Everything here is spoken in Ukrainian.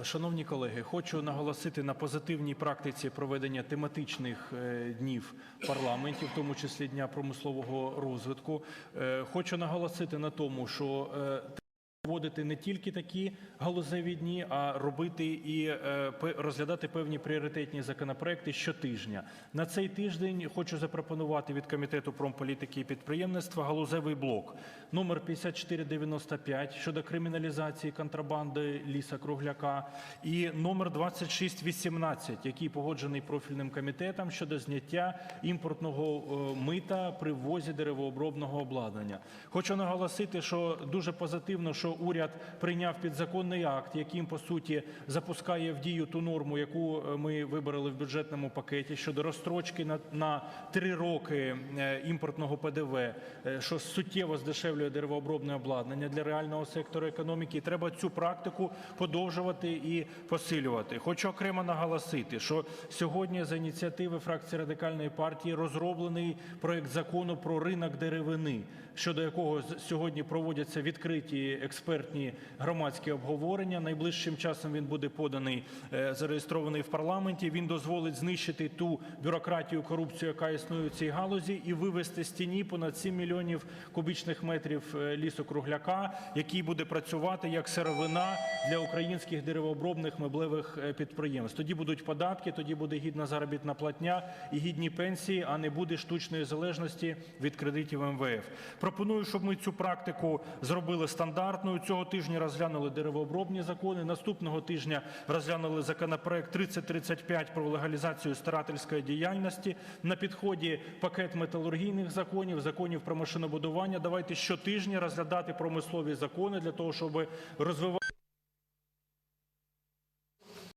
Е, Шановні колеги, хочу наголосити на позитивній практиці проведення тематичних е, днів парламентів, в тому числі дня промислового розвитку. Е, Хочу наголосити на тому, що Проводити не тільки такі галузеві дні, а робити і е, розглядати певні пріоритетні законопроекти щотижня. На цей тиждень хочу запропонувати від комітету промполітики і підприємництва галузевий блок номер 5495 щодо криміналізації контрабанди ліса кругляка і номер 2618, який погоджений профільним комітетом щодо зняття імпортного е, мита при ввозі деревообробного обладнання. Хочу наголосити, що дуже позитивно, що уряд прийняв підзаконний акт, яким по суті запускає в дію ту норму, яку е, ми вибрали в бюджетному пакеті щодо розстрочки на, на три роки е, імпортного ПДВ, е, що суттєво здешевлює деревообробне обладнання для реального сектору економіки. Треба цю практику подовжувати і посилювати. Хочу окремо наголосити, що сьогодні за ініціативи фракції радикальної партії розроблений проект закону про ринок деревини, щодо якого сьогодні проводяться відкриті експертні громадські обговорення. Найближчим часом він буде поданий, е, зареєстрований в парламенті. Він дозволить знищити ту бюрократію, корупцію, яка існує у цій галузі, і вивести з тіні понад 7 мільйонів кубічних метрів е, лісу-кругляка, який буде працювати як сировина для українських деревообробних меблевих е, підприємств. Тоді будуть податки, тоді буде гідна заробітна платня і гідні пенсії, а не буде штучної залежності від кредитів МВФ. Пропоную, щоб ми цю практику зробили стандартною. Цього тижня розглянули деревообробні закони. Наступного тижня розглянули законопроект 3035 про легалізацію старательської діяльності. На підході пакет металургійних законів, законів про машинобудування. Давайте щотижня розглядати промислові закони для того, щоб розвивати